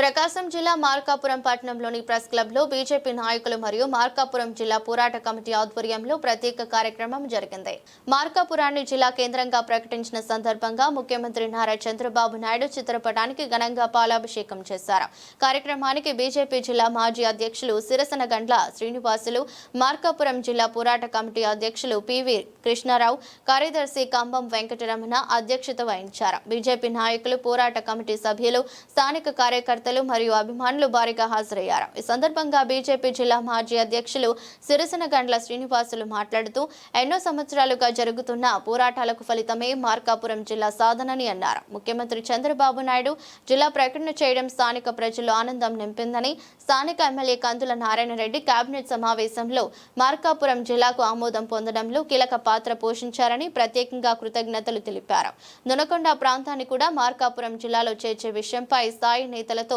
ప్రకాశం జిల్లా మార్కాపురం పట్టణంలోని ప్రెస్ క్లబ్లో బీజేపీ నాయకులు మరియు మార్కాపురం జిల్లా పోరాట కమిటీ ఆధ్వర్యంలో ప్రత్యేక కార్యక్రమం జరిగింది. మార్కాపురాన్ని జిల్లా కేంద్రంగా ప్రకటించిన సందర్భంగా ముఖ్యమంత్రి నారా చంద్రబాబు నాయుడు చిత్రపటానికి ఘనంగా పాలాభిషేకం చేశారు. కార్యక్రమానికి బీజేపీ జిల్లా మాజీ అధ్యక్షులు సిరసన గండ్ల శ్రీనివాసులు మార్కాపురం జిల్లా పోరాట కమిటీ అధ్యక్షులు పివి కృష్ణారావు కార్యదర్శి కంబం వెంకటరమణ అధ్యక్షత వహించారు. బీజేపీ నాయకులు పోరాట కమిటీ సభ్యులు స్థానిక కార్యకర్తలు మరియు అభిమానులు భారీగా హాజరయ్యారు. ఈ సందర్భంగా బీజేపీ జిల్లా మాజీ అధ్యక్షులు సిరిసన గండ్ల శ్రీనివాసులు మాట్లాడుతూ ఎన్నో సంవత్సరాలుగా జరుగుతున్న పోరాటాలకు ఫలితమే మార్కాపురం జిల్లా సాధనని అన్నారు. ముఖ్యమంత్రి చంద్రబాబు నాయుడు జిల్లా ప్రకటన చేయడం స్థానిక ప్రజలు ఆనందం నింపిందని స్థానిక ఎమ్మెల్యే కందుల నారాయణ రెడ్డి కేబినెట్ సమావేశంలో మార్కాపురం జిల్లాకు ఆమోదం పొందడంలో కీలక పాత్ర పోషించారని ప్రత్యేకంగా కృతజ్ఞతలు తెలిపారు. దొనకొండ ప్రాంతాన్ని కూడా మార్కాపురం జిల్లాలో చేర్చే విషయంపై స్థాయి నేతలతో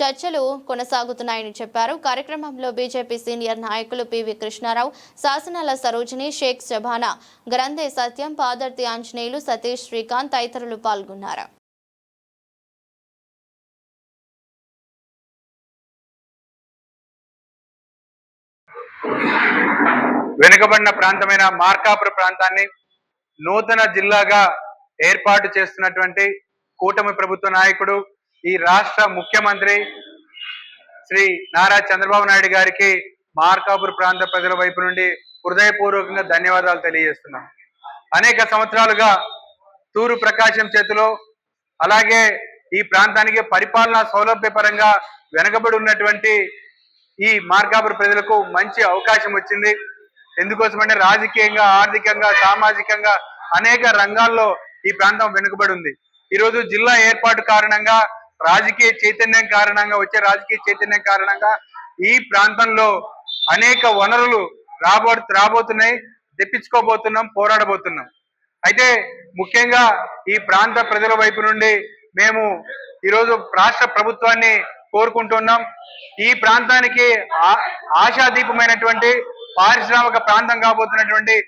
చర్చలు కొనసాగుతున్నాయని చెప్పారు. కార్యక్రమంలో బీజేపీ సీనియర్ నాయకులు పివి కృష్ణారావు శాసనాల సరోజిని షేక్ జబానా గ్రంథే సత్యం పాదర్తి ఆంజనేయులు సతీష్ శ్రీకాంత్ తదితరులు పాల్గొన్నారు. వెనుకబడిన ప్రాంతమైన మార్కాపుర ప్రాంతాన్ని నూతన జిల్లాగా ఏర్పాటు చేస్తున్నటువంటి కూటమి ప్రభుత్వ నాయకుడు ఈ రాష్ట్ర ముఖ్యమంత్రి శ్రీ నారా చంద్రబాబు నాయుడు గారికి మార్కాపుర ప్రాంత ప్రజల వైపు నుండి హృదయపూర్వకంగా ధన్యవాదాలు తెలియజేస్తున్నాం. అనేక సంవత్సరాలుగా తూరు ప్రకాశం చేతిలో అలాగే ఈ ప్రాంతానికి పరిపాలనా సౌలభ్యపరంగా వెనకబడి ఉన్నటువంటి ఈ మార్కాపుర ప్రజలకు మంచి అవకాశం వచ్చింది. ఎందుకోసమంటే రాజకీయంగా ఆర్థికంగా సామాజికంగా అనేక రంగాల్లో ఈ ప్రాంతం వెనుకబడి ఉంది. ఈరోజు జిల్లా ఏర్పాటు కారణంగా రాజకీయ చైతన్యం కారణంగా వచ్చే రాజకీయ చైతన్యం కారణంగా ఈ ప్రాంతంలో అనేక వనరులు రాబో రాబోతున్నాయి తెప్పించుకోబోతున్నాం పోరాడబోతున్నాం. అయితే ముఖ్యంగా ఈ ప్రాంత ప్రజల వైపు నుండి మేము ఈరోజు రాష్ట్ర ప్రభుత్వాన్ని కోరుకుంటున్నాం. ఈ ప్రాంతానికి ఆ- ఆశాదీపమైనటువంటి పారిశ్రామిక ప్రాంతం కాబోతున్నటువంటి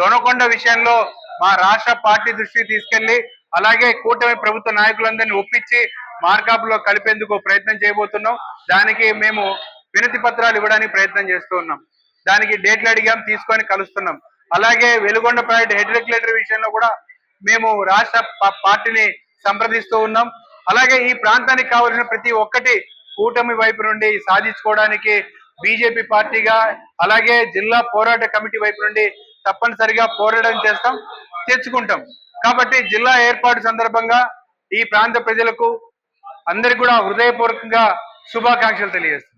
దొనకొండ విషయంలో మా రాష్ట్ర పార్టీ దృష్టికి తీసుకెళ్ళి అలాగే కూటమి ప్రభుత్వ నాయకులందరినీ ఒప్పించి మార్కాపులో కలిపేందుకు ప్రయత్నం చేయబోతున్నాం. దానికి మేము వినతి పత్రాలు ఇవ్వడానికి ప్రయత్నం చేస్తూ ఉన్నాం. దానికి డేట్లు అడిగాం తీసుకొని కలుస్తున్నాం. అలాగే వెలుగొండ ప్రాజెక్ట్ హెడ్ రెగ్యులేటర్ విషయంలో కూడా మేము రాష్ట్ర పార్టీని సంప్రదిస్తూ ఉన్నాం. అలాగే ఈ ప్రాంతానికి కావలసిన ప్రతి ఒక్కటి కూటమి వైపు నుండి సాధించుకోవడానికి బీజేపీ పార్టీగా అలాగే జిల్లా పోరాట కమిటీ వైపు నుండి తప్పనిసరిగా పోరాటం చేస్తాం తెచ్చుకుంటాం. కాబట్టి జిల్లా ఏర్పాటు సందర్భంగా ఈ ప్రాంత ప్రజలకు అందరికి కూడా హృదయపూర్వకంగా శుభాకాంక్షలు తెలియజేస్తాను